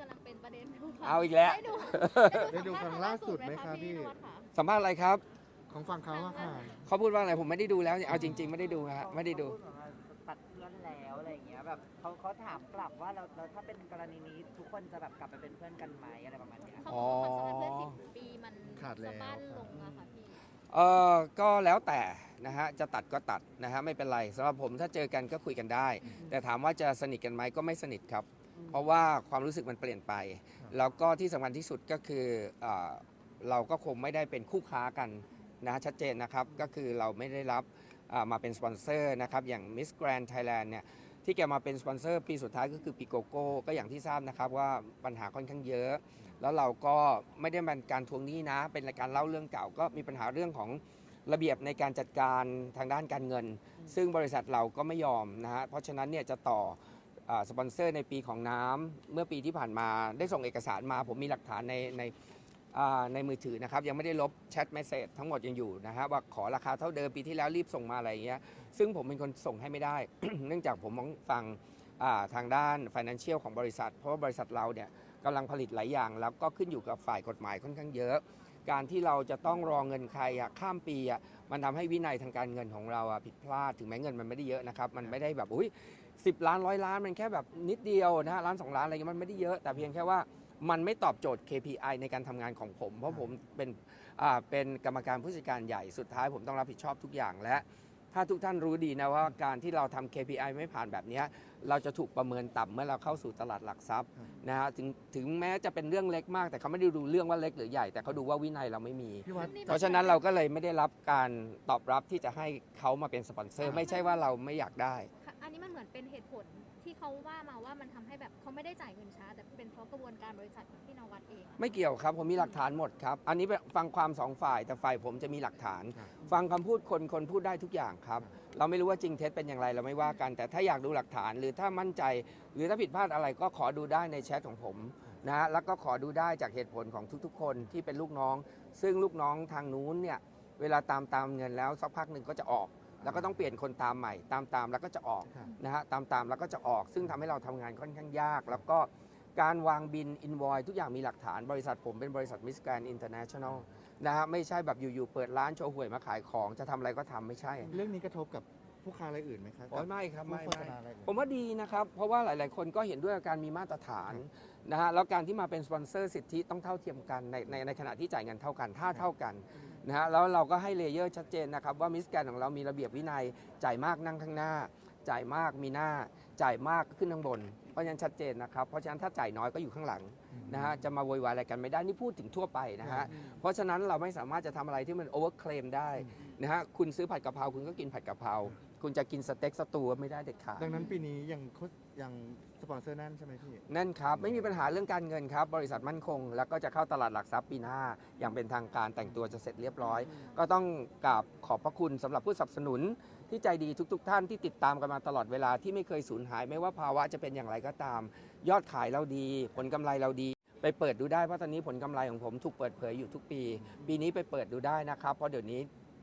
กำลังเป็นประเด็นยู่ค่ะเอาอีกแล้ว ได้ดูได้ดูครั้งล่าสุดไหมคะพี่ นวัดค่ะสัมภาษณ์อะไรครับ ของฝั่งเขาอะค่ะ เขาพูดว่าอะไรผมไม่ได้ดูแล้วเอาจริง ๆ ไม่ได้ดูฮะไม่ได้ดูเขาพูแบบว่าตัดเพื่อนแล้วอะไรอย่างเงี้ยแบบเขาเขาถามกลับว่าเราเราถ้าเป็นกรณีนี้ทุกคนจะแบบกลับไปเป็นเพื่อนกันไหมอะไรประมาณเนี้ย เขาบอกว่าความสัมพันธ์เพื่อนสิบปีมันขาดแล้ว สะบั้นลงอะค่ะพี่ เออก็แล้วแต่นะฮะจะตัดก็ตัดนะฮะไม่เป็นไรสำหรับผมถ้าเจอกันก็คุยกันได้ แต่ถามว่าจะสนิทกันไหมก็ไม่สนิทครับ เพราะว่าความรู้สึกมันเปลี่ยนไป แล้วก็ที่สำคัญที่สุดก็คือเออเราก็คงไม่ได้เป็นคู่ค้ากันนะชัดเจนนะครับ ก็คือเราไม่ได้รับอ่ามาเป็นสปอนเซอร์นะครับ อย่าง Miss Grand Thailand เนี่ยที่แกมาเป็นสปอนเซอร์ปีสุดท้ายก็คือปีโกโก้ก็อย่างที่ทราบนะครับว่าปัญหาค่อนข้างเยอะ แล้วเราก็ไม่ได้เป็นการทวงหนี้นะ เป็นรายการเล่าเรื่องเก่าก็มีปัญหาเรื่องของระเบียบในการจัดการทางด้านการเงิน ซึ่งบริษัทเราก็ไม่ยอมนะฮะเพราะฉะนั้นเนี่ยจะต่ออา สปอนเซอร์ในปีของน้ำเมื่อปีที่ผ่านมาได้ส่งเอกสารมา ผมมีหลักฐานในในในมือถือนะครับ ยังไม่ได้ลบแชทเมสเซจทั้งหมดยังอยู่นะฮะว่าขอราคาเท่าเดิมปีที่แล้วรีบส่งมาอะไรอย่างเงี้ยซึ่งผมเป็นคนส่งให้ไม่ได้ เนื่องจากผมมองฟังทางด้าน Financial ของบริษัท เพราะว่าบริษัทเราเนี่ยกำลังผลิตหลายอย่าง แล้วก็ขึ้นอยู่กับฝ่ายกฎหมายค่อนข้างเยอะ การที่เราจะต้องรอเงินใครอะข้ามปีอะมันทำให้วินัยทางการเงินของเราอะผิดพลาดถึงแม้เงินมันไม่ได้เยอะนะครับมันไม่ได้แบบอุ้ย สิบล้านร้อยล้านมันแค่แบบนิดเดียวนะฮะล้านสองล้านอะไรเงี้ยมันไม่ได้เยอะ แต่เพียงแค่ว่ามันไม่ตอบโจทย์ KPI ในการทำงานของผม เพราะผมเป็นอ่าเป็นกรรมการผู้จัดการใหญ่สุดท้ายผมต้องรับผิดชอบทุกอย่างและ ถ้าทุกท่านรู้ดีนะว่าการที่เราทำ KPI ไม่ผ่านแบบเนี้ยเราจะถูกประเมินต่ำเมื่อเราเข้าสู่ตลาดหลักทรัพย์ครับนะฮะถึงถึงแม้จะเป็นเรื่องเล็กมาก แต่เขาไม่ได้ดูเรื่องว่าเล็กหรือใหญ่แต่เขาดูว่าวินัยเราไม่มีพี่วัดเพราะฉะนั้นเราก็เลยไม่ได้รับการตอบรับที่จะให้เขามาเป็นสปอนเซอร์ ไม่ใช่ว่าเราไม่อยากได้ค่ะอันนี้ มันเหมือนเป็นเหตุผลที่เขาว่ามาว่ามันทำให้แบบเขาไม่ได้จ่ายเงินช้า แต่เป็นเพราะกระบวนการบริษัทของพี่นวัดเองอะไม่เกี่ยวครับ ผมมีหลักฐานหมดครับ อันนี้ฟังความสองฝ่ายแต่ฝ่ายผมจะมีหลักฐาน ครับ ฟังคำพูดคนคนพูดได้ทุกอย่างครับ เราไม่รู้ว่าจริงเท็จเป็นอย่างไรเราไม่ว่ากัน แต่ถ้าอยากดูหลักฐานหรือถ้ามั่นใจ หรือถ้าผิดพลาดอะไรก็ขอดูได้ในแชทของผมนะฮะแล้วก็ขอดูได้จากเหตุผลของทุกๆ คนที่เป็นลูกน้อง ซึ่งลูกน้องทางนู้นเนี่ยเวลาตามตามเงินแล้วสักพักหนึ่งก็จะออก แล้วก็ต้องเปลี่ยนคนตามใหม่ ตามตามแล้วก็จะออกครับนะฮะตามตามแล้วก็จะออก ซึ่งทำให้เราทำงานค่อนข้างยาก แล้วก็การวางบินอินวอยทุกอย่างมีหลักฐานบริษัทผมเป็นบริษัทมิสแกรนอินเตอร์เนชั่นแนลนะฮะไม่ใช่แบบอยู่ๆเปิดร้านโชว์หวยมาขายของจะทำอะไรก็ทำไม่ใช่ เรื่องนี้กระทบกับผู้ค้ารายอื่นไหมครับโอ้ยไม่ครับผู้ไม่โฆษไม่ณารายอื่นผมว่าดีนะครับ เพราะว่าหลาย ๆ คนก็เห็นด้วยกับการมีมาตรฐานนะฮะแล้วการที่มาเป็นสปอนเซอร์สิทธิต้องเท่าเทียมกันในในในขณะที่จ่ายเงินเท่ากันถ้าเท่ากัน นะฮะแล้วเราก็ให้เลเยอร์ชัดเจนนะครับว่ามิสแกนของเรามีระเบียบวินัย จ่ายมากนั่งข้างหน้า จ่ายมากมีหน้า จ่ายมากขึ้นข้างบน เพราะฉะนั้นชัดเจนนะครับ เพราะฉะนั้นถ้าจ่ายน้อยก็อยู่ข้างหลังนะฮะจะมาโวยวายอะไรกันไม่ได้นี่พูดถึงทั่วไปนะฮะเพราะฉะนั้นเราไม่สามารถจะทำอะไรที่มันโอเวอร์เคลมได้นะฮะคุณซื้อผัดกะเพราคุณก็กินผัดกะเพรา คุณจะกินสเต็กสตูไม่ได้เด็ดขาดดังนั้นปีนี้ยังโฆษยังสปอนเซอร์แน่นใช่ไหมพี่ นั่นครับ ไม่มีปัญหาเรื่องการเงินครับ บริษัทมั่นคง แล้วก็จะเข้าตลาดหลักทรัพย์ปีหน้า อย่างเป็นทางการแต่งตัวจะเสร็จเรียบร้อย ก็ต้องกราบขอบพระคุณสำหรับผู้สนับสนุน ที่ใจดีทุก ๆ ท่านที่ติดตามกันมาตลอดเวลาที่ไม่เคยสูญหาย ไม่ว่าภาวะจะเป็นอย่างไรก็ตาม ยอดขายเราดี ผลกำไรเราดี ไปเปิดดูได้เพราะตอนนี้ผลกำไรของผมถูกเปิดเผยอยู่ทุกปี ปีนี้ไปเปิดดูได้นะครับเพราะเดี๋ยวนี้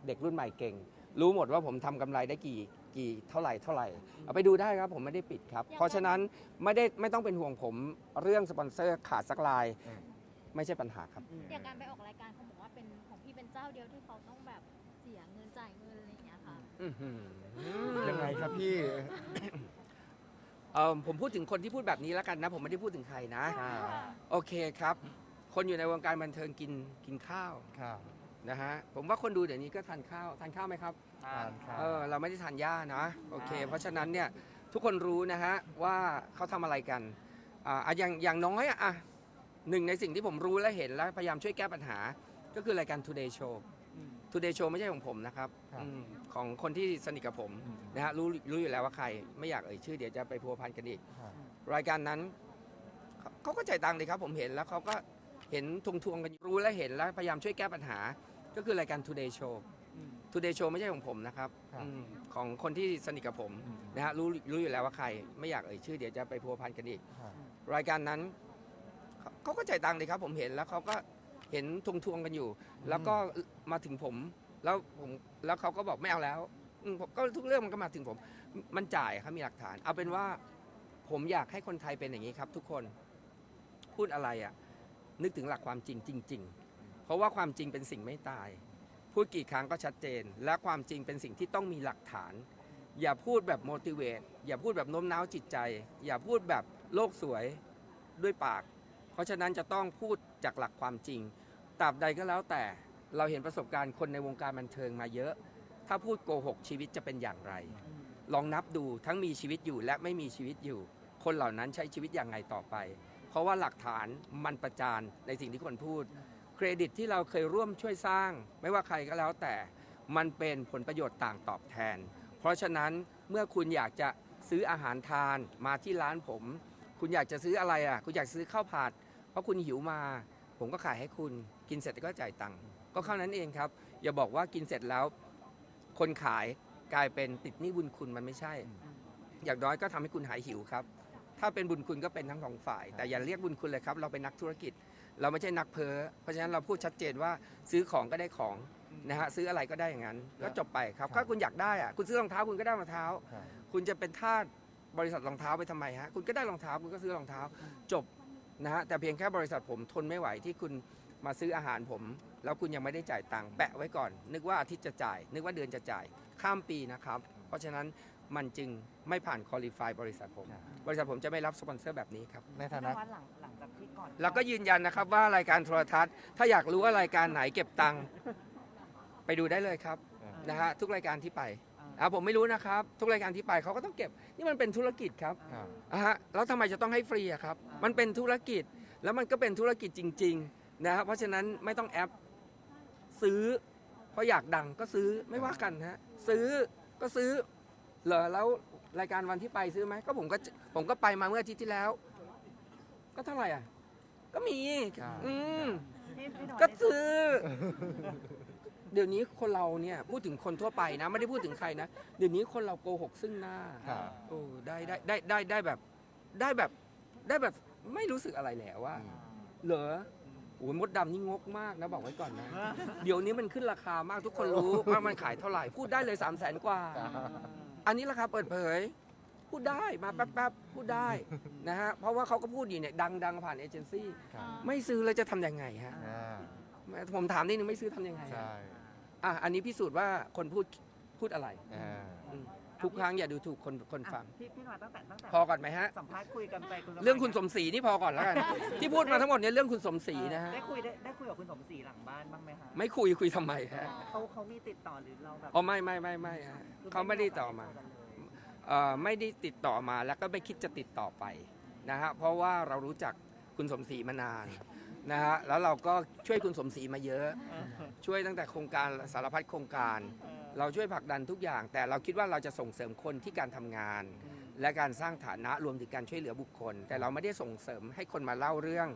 เด็กรุ่นใหม่เก่ง รู้หมดว่าผมทำกำไรได้กี่กี่เท่าไหร่เท่าไหร่เอาไปดูได้ครับผมไม่ได้ปิดครับ เพราะฉะนั้นไม่ได้ไม่ต้องเป็นห่วงผมเรื่องสปอนเซอร์ขาดสักลายอืม ไม่ใช่ปัญหาครับ อย่างการไปออกรายการเขาบอกว่าเป็นของพี่เป็นเจ้าเดียวที่เขาต้องแบบเสียเงินจ่ายเงินอะไรอย่างเงี้ยค่ะ อื้อหือยังไงครับพี่ เออผมพูดถึงคนที่พูดแบบนี้แล้วกันนะ ผมไม่ได้พูดถึงใครนะโอเคครับ คนอยู่ในวงการบันเทิงกินกินข้าว ครับ นะฮะผมว่าคนดูเดี๋ยวนี้ก็ทานข้าวทานข้าวไหมครับทานครับ เออเราไม่ได้ทานหญ้านะโอเค เพราะฉะนั้นเนี่ยทุกคนรู้นะฮะว่าเขาทำอะไรกันอ่าอะอย่างอย่างน้อยอะอะหนึ่งในสิ่งที่ผมรู้และเห็นและพยายามช่วยแก้ปัญหา ก็คือรายการ Today Show Today Show ไม่ใช่ของผมนะครับครับอืมของคนที่สนิทกับผมอืม นะฮะรู้รู้อยู่แล้วว่าใครไม่อยากเอ่ยชื่อเดี๋ยวจะไปพัวพันกันอีก ครับ รายการนั้นเขาเขาก็จ่ายตังค์เลยครับ ผมเห็นแล้วเขาก็เห็นทวงทวงๆกันอยู่รู้และเห็นแล้วพยายามช่วยแก้ปัญหา ก็คือรายการ Today Show Today Show ไม่ใช่ของผมนะครับครับอืมของคนที่สนิทกับผมอืม นะฮะรู้รู้อยู่แล้วว่าใคร ไม่อยากเอ่ยชื่อเดี๋ยวจะไปพัวพันกันอีก ครับรายการนั้นเขาเขาก็จ่ายตังค์เลยครับ ผมเห็นแล้วเขาก็เห็นทวงทวงๆกันอยู่ แล้วก็มาถึงผม แล้วผมแล้วเขาก็บอกไม่เอาแล้วอืมผมก็ทุกเรื่องมันก็มาถึงผม มันจ่ายครับมีหลักฐาน เอาเป็นว่าผมอยากให้คนไทยเป็นอย่างนี้ครับ ทุกคนผพูดอะไรอะ นึกถึงหลักความจริงจริงๆ เพราะว่าความจริงเป็นสิ่งไม่ตาย พูดกี่ครั้งก็ชัดเจน และความจริงเป็นสิ่งที่ต้องมีหลักฐาน อย่าพูดแบบ motivate อย่าพูดแบบโน้มน้าวจิตใจ อย่าพูดแบบโลกสวยด้วยปาก เพราะฉะนั้นจะต้องพูดจากหลักความจริงตราบใดก็แล้วแต่เราเห็นประสบการณ์คนในวงการบันเทิงมาเยอะ ถ้าพูดโกหกชีวิตจะเป็นอย่างไร ลองนับดูทั้งมีชีวิตอยู่และไม่มีชีวิตอยู่ คนเหล่านั้นใช้ชีวิตอย่างไรต่อไป เพราะว่าหลักฐานมันประจานในสิ่งที่คนพูด เครดิตที่เราเคยร่วมช่วยสร้าง ไม่ว่าใครก็แล้วแต่มันเป็นผลประโยชน์ต่างตอบแทน เพราะฉะนั้นเมื่อคุณอยากจะซื้ออาหารทานมาที่ร้านผม คุณอยากจะซื้ออะไรอะ คุณอยากซื้อข้าวผัด เพราะคุณหิวมา ผมก็ขายให้คุณกินเสร็จก็จ่ายตังค์ก็เท่านั้นเองครับ อย่าบอกว่ากินเสร็จแล้ว คนขายกลายเป็นติดหนี้บุญคุณมันไม่ใช่ อย่างน้อยก็ทำให้คุณหายหิวครับ ถ้าเป็นบุญคุณก็เป็นทั้งสองฝ่าย แต่อย่าเรียกบุญคุณเลยครับ เราเป็นนักธุรกิจ เราไม่ใช่นักเพ้อเพราะฉะนั้นเราพูดชัดเจนว่าซื้อของก็ได้ของนะฮะซื้ออะไรก็ได้อย่างนั้น ก็จบไปครับถ้าคุณอยากได้อะคุณซื้อรองเท้าคุณก็ได้รองเท้าครับคุณจะเป็นทาสบริษัทรองเท้าไปทำไมฮะคุณก็ได้รองเท้าคุณก็ซื้อรองเท้า จบนะฮะแต่เพียงแค่บริษัทผมทนไม่ไหวที่คุณมาซื้ออาหารผม แล้วคุณยังไม่ได้จ่ายตังค์แปะไว้ก่อน นึกว่าอาทิตย์จะจ่าย นึกว่าเดือนจะจ่ายข้ามปีนะครับ เพราะฉะนั้น มันจึงไม่ผ่านคอลี่ฟายบริษัทผมครับบริษัทผมจะไม่รับสปอนเซอร์แบบนี้ครับ ในพี่ฐานนนะวัดหลังหลังจากที่ก่อนแล้วก็ยืนยันนะครับว่ารายการโทรทัศน์ ถ้าอยากรู้ว่ารายการไหนเก็บตังค์ไปดูได้เลยครับนะฮะทุกรายการที่ไปอ่าอ่าผมไม่รู้นะครับ ทุกรายการที่ไปเขาก็ต้องเก็บ นี่มันเป็นธุรกิจครับครับอะฮะแล้วทำไมจะต้องให้ฟรีอะครับ มันเป็นธุรกิจแล้วมันก็เป็นธุรกิจจริงๆนะครับเพราะฉะนั้นไม่ต้องแอปซื้อเพราะอยากดังก็ซื้อไม่ว่ากันฮะซื้อก็ซื้อ เหรอแล้วรายการวันที่ไปซื้อไหมก็ผมก็ผมก็ไปมาเมื่ออาทิตย์ที่แล้ว ก็เท่าไหร่อะ ก็มีครับอืมพี่พี่นวัดก็ได้ซื้อ เดี๋ยวนี้คนเราเนี่ยพูดถึงคนทั่วไปนะ ไม่ได้พูดถึงใครนะ เดี๋ยวนี้คนเราโกหกซึ่งหน้าครับ โอ้ได้ได้ได้ได้ได้แบบ ได้แบบได้แบบไม่รู้สึกอะไรแล้วว่าอืมเหรอโอ้ยมดดำนี่งกมากนะบอกไว้ก่อนนะ เดี๋ยวนี้มันขึ้นราคามากทุกคนรู้ว่ามันขายเท่าไหร่ พูดได้เลย3ามแสนกว่าอั นนี้ราคาเปิดเผย พูดได้มาแป๊บๆพูดได้นะฮะเพราะว่าเขาก็พูดอยู่เนี่ยดังดังผ่านเอเจนซี่ครับไม่ซื้อเลยจะทำยังไงฮะอ่าผมถามนิดนึงไม่ซื้อทำยังไงใช่อะอันนี้พิสูจน์ว่าคนพูดพูดอะไรอ่า อืม ทุกครั้งอย่าดูถูกคนคนฟังอะพี่พี่นวัดตั้งแต่ตั้งแต่พอก่อนไหมฮะ สัมภาษณ์คุยกันไปณสมัยเรื่องคุณสมศรีนี่พอก่อนแล้วกัน ที่พูดมาทั้งหมดเนี่ยเรื่องคุณสมศรีนะฮะ ได้คุยได้ได้คุยกับคุณสมศรีหลังบ้านบ้างไหมคะไม่คุยคุยทำไมฮะเขาเขามีติดต่อหรือเราแบบอ๋อไม่ไม่ไม่ไม่ฮะเขาไม่ได้ต่อมาเอ่อไม่ได้ติดต่อมาแล้วก็ไม่คิดจะติดต่อไปนะฮะเพราะว่าเรารู้จักคุณสมศรีมานาน นะฮะแล้วเราก็ช่วยคุณสมศรีมาเยอะ ช่วยตั้งแต่โครงการสารพัดโครงการ เราช่วยผลักดันทุกอย่าง แต่เราคิดว่าเราจะส่งเสริมคนที่การทำงาน และการสร้างฐานะรวมถึงการช่วยเหลือบุคคล แต่เราไม่ได้ส่งเสริมให้คนมาเล่าเรื่อง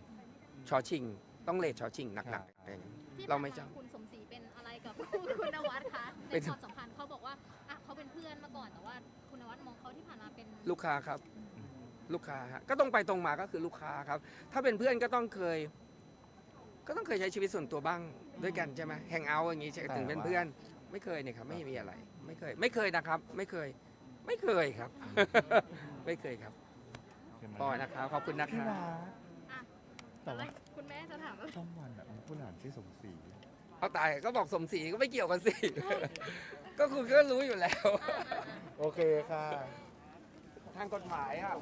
ชอชิง ต้องเลทชอชิงหนักๆอะไรอย่างนี้ที่เราไม่ผ่นจำคุณสมศรีเป็นอะไรกับคุณนวัดคะในเป็นความสัมพันธ์เขาบอกว่าอะเขาเป็นเพื่อนมาก่อนแต่ว่าคุณนวัดมองเขาที่ผ่านมาเป็นลูกค้าครับลูกค้าฮะก็ต้องไปตรงมาก็คือลูกค้าครับ ถ้าเป็นเพื่อนก็ต้องเคย ก็ต้องเคยใช้ชีวิตส่วนตัวบ้างด้วยกันใช่ไหมแฮงเอาท์อย่างนี้ถึงเป็นเพื่อน ไม่เคยเนี่ยครับ ไม่มีอะไร ไม่เคย ไม่เคยนะครับ ไม่เคย ไม่เคยครับ ไม่เคยครับใช่ไหมพอนะครับขอบคุณนะคพี่รับวาอะแต่ว่าคุณแม่จะถามว่าช่องวันแบบมีผู้หลานชื่อสมศรีเอาตายก็บอกสมศรีก็ไม่เกี่ยวกันสิ ก็คุณก็รู้อยู่แล้ว โอเคค่ะ ทางกฎหมายอะ